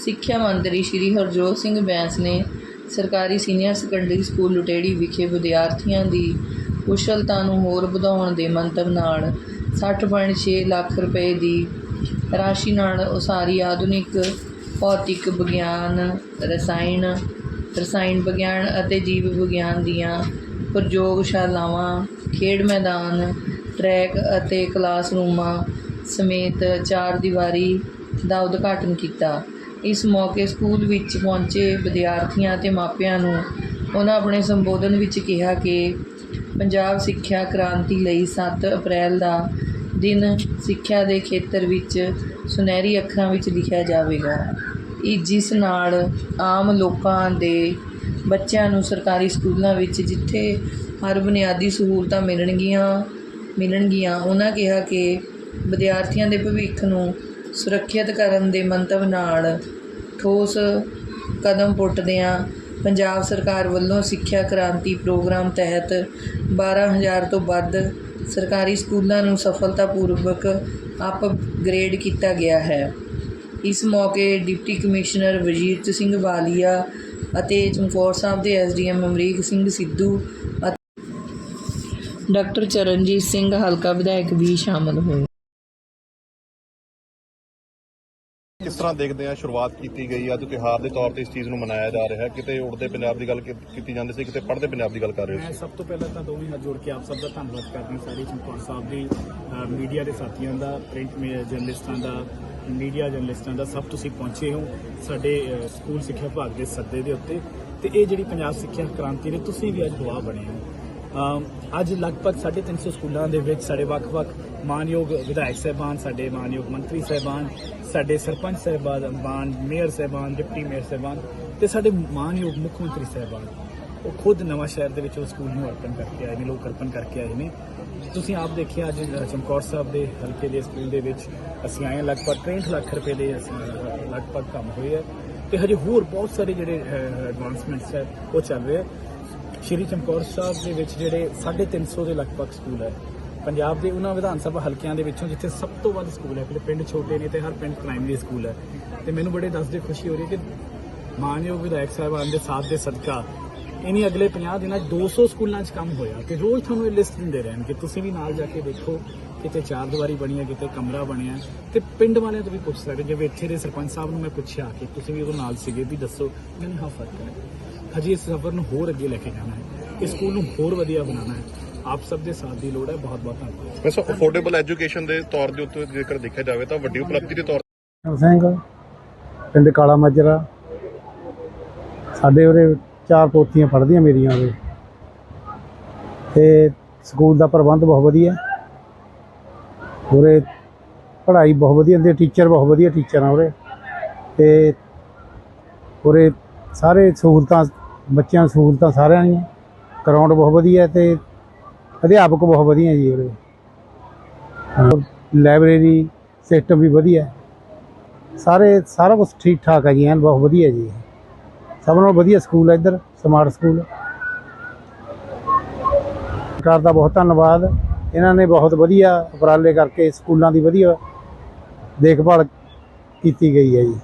ਸਿੱਖਿਆ ਮੰਤਰੀ ਸ਼੍ਰੀ ਹਰਜੋਤ ਸਿੰਘ ਬੈਂਸ ਨੇ ਸਰਕਾਰੀ ਸੀਨੀਅਰ ਸੈਕੰਡਰੀ ਸਕੂਲ ਲੁਟੇੜੀ ਵਿਖੇ ਵਿਦਿਆਰਥੀਆਂ ਦੀ ਕੁਸ਼ਲਤਾ ਨੂੰ ਹੋਰ ਵਧਾਉਣ ਦੇ ਮੰਤਵ ਨਾਲ 60.6 ਲੱਖ ਰੁਪਏ ਦੀ ਰਾਸ਼ੀ ਨਾਲ ਉਸਾਰੀ ਆਧੁਨਿਕ ਭੌਤਿਕ ਵਿਗਿਆਨ, ਰਸਾਇਣ ਰਸਾਇਣ ਵਿਗਿਆਨ ਅਤੇ ਜੀਵ ਵਿਗਿਆਨ ਦੀਆਂ ਪ੍ਰਯੋਗਸ਼ਾਲਾਵਾਂ, ਖੇਡ ਮੈਦਾਨ, ਟਰੈਕ ਅਤੇ ਕਲਾਸਰੂਮਾਂ ਸਮੇਤ ਚਾਰ ਦੀਵਾਰੀ ਦਾ ਉਦਘਾਟਨ ਕੀਤਾ। ਇਸ ਮੌਕੇ ਸਕੂਲ ਵਿੱਚ ਪਹੁੰਚੇ ਵਿਦਿਆਰਥੀਆਂ ਅਤੇ ਮਾਪਿਆਂ ਨੂੰ ਉਹਨਾਂ ਆਪਣੇ ਸੰਬੋਧਨ ਵਿੱਚ ਕਿਹਾ ਕਿ ਪੰਜਾਬ ਸਿੱਖਿਆ ਕ੍ਰਾਂਤੀ ਲਈ 7 ਅਪ੍ਰੈਲ ਦਾ ਦਿਨ ਸਿੱਖਿਆ ਦੇ ਖੇਤਰ ਵਿੱਚ ਸੁਨਹਿਰੀ ਅੱਖਰਾਂ ਵਿੱਚ ਲਿਖਿਆ ਜਾਵੇਗਾ। ਇਹ ਜਿਸ ਨਾਲ ਆਮ ਲੋਕਾਂ ਦੇ ਬੱਚਿਆਂ ਨੂੰ ਸਰਕਾਰੀ ਸਕੂਲਾਂ ਵਿੱਚ ਜਿੱਥੇ ਹਰ ਬੁਨਿਆਦੀ ਸਹੂਲਤਾਂ ਮਿਲਣਗੀਆਂ ਮਿਲਣਗੀਆਂ, ਉਹਨਾਂ ਕਿਹਾ ਕਿ ਵਿਦਿਆਰਥੀਆਂ ਦੇ ਭਵਿੱਖ ਨੂੰ ਸੁਰੱਖਿਅਤ ਕਰਨ ਦੇ ਮੰਤਵ ਨਾਲ ਠੋਸ ਕਦਮ ਪੁੱਟਦਿਆਂ ਪੰਜਾਬ ਸਰਕਾਰ ਵੱਲੋਂ ਸਿੱਖਿਆ ਕ੍ਰਾਂਤੀ ਪ੍ਰੋਗਰਾਮ ਤਹਿਤ 12000 ਤੋਂ ਵੱਧ ਸਰਕਾਰੀ ਸਕੂਲਾਂ ਨੂੰ ਸਫਲਤਾਪੂਰਵਕ ਅਪਗ੍ਰੇਡ ਕੀਤਾ ਗਿਆ ਹੈ। ਇਸ ਮੌਕੇ ਡਿਪਟੀ ਕਮਿਸ਼ਨਰ ਵਜੀਰਤ ਸਿੰਘ ਵਾਲੀਆ ਅਤੇ ਚਮਕੌਰ ਸਾਹਿਬ ਦੇ ਐਸਡੀਐਮ ਅਮਰੀਕ ਸਿੰਘ ਸਿੱਧੂ ਅਤੇ ਡਾਕਟਰ ਚਰਨਜੀਤ ਸਿੰਘ ਹਲਕਾ ਵਿਧਾਇਕ ਵੀ ਸ਼ਾਮਲ ਹੋਏ। ਕਿਸ ਤਰ੍ਹਾਂ ਦੇਖਦੇ ਆ ਸ਼ੁਰੂਆਤ ਕੀਤੀ ਗਈ ਅੱਜ ਤਿਉਹਾਰ ਦੇ ਤੌਰ ਤੇ ਇਸ ਚੀਜ਼ ਨੂੰ ਮਨਾਇਆ ਜਾ ਰਿਹਾ? ਹੈ ਕਿਤੇ ਉੜਦੇ ਪੰਜਾਬ ਦੀ ਗੱਲ ਕੀਤੀ ਜਾਂਦੀ ਸੀ ਕਿਤੇ ਪੜ੍ਹਦੇ ਪੰਜਾਬ ਦੀ ਗੱਲ ਕਰ ਰਹੇ ਮੈਂ ਸੀ ਸਭ ਤੋਂ ਪਹਿਲਾਂ ਤਾਂ ਦੋਵੇਂ ਹੱਥ ਜੋੜ ਕੇ ਆਪ ਸਭ ਦਾ ਧੰਨਵਾਦ ਕਰਦਾ ਸਾਰੇ ਚਮਕੌਰ ਸਾਹਿਬ ਦੀ ਮੀਡੀਆ ਦੇ ਸਾਥੀਆਂ ਦਾ ਪ੍ਰਿੰਟ ਮੀ- ਜਰਨਲਿਸਟਾਂ ਦਾ ਮੀਡੀਆ ਜਰਨਲਿਸਟਾਂ ਦਾ ਸਭ ਤੁਸੀਂ ਪਹੁੰਚੇ ਹੋ ਸਾਡੇ ਸਕੂਲ ਸਿੱਖਿਆ ਵਿਭਾਗ ਦੇ ਸੱਦੇ ਦੇ ਉੱਤੇ। ਤੇ ਇਹ ਜਿਹੜੀ ਪੰਜਾਬ ਸਿੱਖਿਆ ਕ੍ਰਾਂਤੀ ਦੇ ਤੁਸੀਂ ਵੀ ਅੱਜ ਗਵਾਹ ਬਣੇ ਹੋ। ਅੱਜ ਲਗਭਗ 350 ਸਕੂਲਾਂ ਦੇ ਵਿੱਚ ਸਾਡੇ ਵੱਖ-ਵੱਖ ਮਾਨਯੋਗ ਵਿਧਾਇਕ ਸਹਿਬਾਨ ਸਾਡੇ ਮਾਨਯੋਗ ਮੰਤਰੀ ਸਹਿਬਾਨ ਸਾਡੇ ਸਰਪੰਚ ਸਹਿਬਾਨ ਮੇਅਰ ਸਹਿਬਾਨ ਡਿਪਟੀ ਮੇਅਰ ਸਹਿਬਾਨ ਤੇ ਸਾਡੇ ਮਾਨਯੋਗ ਮੁੱਖ ਮੰਤਰੀ ਸਹਿਬਾਨ। ਉਹ ਖੁਦ ਨਵਾਂ ਸ਼ਹਿਰ ਦੇ ਵਿੱਚ ਉਹ ਸਕੂਲ ਨੂੰ ਅਰਪਣ ਕਰਕੇ ਆਏ ਨੇ ਲੋਕ ਅਰਪਣ ਕਰਕੇ ਆਏ ਨੇ। ਤੁਸੀਂ ਆਪ ਦੇਖਿਆ ਅੱਜ ਚਮਕੌਰ ਸਾਹਿਬ ਦੇ ਹਲਕੇ ਦੇ ਸਕੂਲ ਦੇ ਵਿੱਚ ਅਸੀਂ ਆਏ ਹਾਂ, ਲਗਭਗ 63 ਲੱਖ ਰੁਪਏ ਦੇ ਅਸੀਂ ਲਗਭਗ ਕੰਮ ਹੋਏ ਹੈ ਤੇ ਹਜੇ ਹੋਰ ਬਹੁਤ ਸਾਰੇ ਜਿਹੜੇ ਐਡਵਾਂਸਮੈਂਟਸ ਹੈ ਉਹ ਚੱਲ ਰਹੇ ਆ। ਸ਼੍ਰੀ ਚਮਕੌਰ ਸਾਹਿਬ ਦੇ ਵਿੱਚ ਜਿਹੜੇ 350 ਦੇ ਲਗਭਗ ਸਕੂਲ ਹੈ। ਪੰਜਾਬ ਦੇ ਉਹਨਾਂ ਵਿਧਾਨ ਸਭਾ ਹਲਕਿਆਂ ਦੇ ਵਿੱਚੋਂ ਜਿੱਥੇ ਸਭ ਤੋਂ ਵੱਧ ਸਕੂਲ ਹੈ ਫਿਰ ਪਿੰਡ ਛੋਟੇ ਨੇ ਤੇ ਹਰ ਪਿੰਡ ਪ੍ਰਾਇਮਰੀ ਸਕੂਲ ਹੈ। ਤੇ ਮੈਨੂੰ ਬੜੇ ਦੱਸਦੇ ਖੁਸ਼ੀ ਹੋ ਰਹੀ ਹੈ ਕਿ ਮਾਨਯੋਗ ਵਿਧਾਇਕ ਸਾਹਿਬਾਨ ਦੇ ਸਾਥ ਦੇ ਸਦਕਾ ਇਨੀ ਅਗਲੇ 50 ਦਿਨਾਂ 'ਚ 200 ਸਕੂਲਾਂ 'ਚ ਕੰਮ ਹੋਇਆ ਤੇ ਰੋਜ਼ ਤੁਹਾਨੂੰ ਇਹ ਲਿਸਟ ਦਿੰਦੇ ਰਹਿਣ ਕਿ ਤੁਸੀਂ ਵੀ ਨਾਲ ਜਾ ਕੇ ਦੇਖੋ ਕਿਤੇ ਚਾਰ ਦੀਵਾਰੀ ਬਣੀ ਹੈ ਕਿਤੇ ਕਮਰਾ ਬਣਿਆ ਤੇ ਪਿੰਡ ਵਾਲਿਆਂ ਤੋਂ ਵੀ ਪੁੱਛ ਸਕਦੇ ਜਿਵੇਂ ਇੱਥੇ ਦੇ ਸਰਪੰਚ ਸਾਹਿਬ ਨੂੰ ਮੈਂ ਪੁੱਛਿਆ ਕਿ ਤੁਸੀਂ ਵੀ ਉਹਦੇ ਨਾਲ ਸੀਗੇ ਵੀ ਦੱਸੋ ਮੈਨੂੰ ਹਾਂ ਫ਼ਰਕ ਹੈ। ਹਜੇ ਇਸ ਸਫ਼ਰ ਨੂੰ ਹੋਰ ਅੱਗੇ ਲੈ ਕੇ ਜਾਣਾ ਹੈ। ਇਸ ਸਕੂਲ ਨੂੰ ਹੋਰ ਵਧੀਆ ਬਣਾਉਣਾ ਹੈ। ਆਪ ਸਭ ਦੇ ਸਾਥ ਦੀ ਲੋੜ ਹੈ। ਬਹੁਤ ਬਹੁਤ ਧੰਨਵਾਦ। ਵੈਸੇ ਅਫੋਰਡੇਬਲ ਐਜੂਕੇਸ਼ਨ ਦੇ ਤੌਰ ਦੇ ਉੱਤੇ ਜੇਕਰ ਦੇਖਿਆ ਜਾਵੇ ਤਾਂ ਵੱਡੀ ਉਪਲਬਧੀ ਦੇ ਤੌਰ ਸਿੰਘ ਪਿੰਡ ਕਾਲਾ ਮਾਜਰਾ। ਸਾਡੇ ਉਰੇ ਚਾਰ ਪੋਤੀਆਂ ਪੜ੍ਹਦੀਆਂ ਮੇਰੀਆਂ ਉਰੇ। ਤੇ ਸਕੂਲ ਦਾ ਪ੍ਰਬੰਧ ਬਹੁਤ ਵਧੀਆ ਉਰੇ ਪੜ੍ਹਾਈ ਬਹੁਤ ਵਧੀਆ ਹੁੰਦੀ ਹੈ ਟੀਚਰ ਬਹੁਤ ਵਧੀਆ ਟੀਚਰ ਆ ਉਰੇ। ਤੇ ਉਰੇ ਸਾਰੇ ਸਹੂਲਤਾਂ, ਬੱਚਿਆਂ ਨੂੰ ਸਹੂਲਤਾਂ ਸਾਰਿਆਂ ਦੀਆਂ। ਗਰਾਊਂਡ ਬਹੁਤ ਵਧੀਆ ਤੇ ਅਧਿਆਪਕ ਬਹੁਤ ਵਧੀਆ ਜੀ ਉਰੇ। ਲਾਇਬ੍ਰੇਰੀ ਸਿਸਟਮ ਵੀ ਵਧੀਆ ਸਾਰੇ, ਸਾਰਾ ਕੁਝ ਠੀਕ ਠਾਕ ਹੈ ਜੀ, ਐਨ ਬਹੁਤ ਵਧੀਆ ਜੀ। ਸਭ ਨਾਲੋਂ ਵਧੀਆ ਸਕੂਲ ਹੈ ਇੱਧਰ, ਸਮਾਰਟ ਸਕੂਲ। ਸਰਕਾਰ ਦਾ ਬਹੁਤ ਧੰਨਵਾਦ। ਇਹਨਾਂ ਨੇ ਬਹੁਤ ਵਧੀਆ ਉਪਰਾਲੇ ਕਰਕੇ ਸਕੂਲਾਂ ਦੀ ਵਧੀਆ ਦੇਖਭਾਲ ਕੀਤੀ ਗਈ ਹੈ ਜੀ।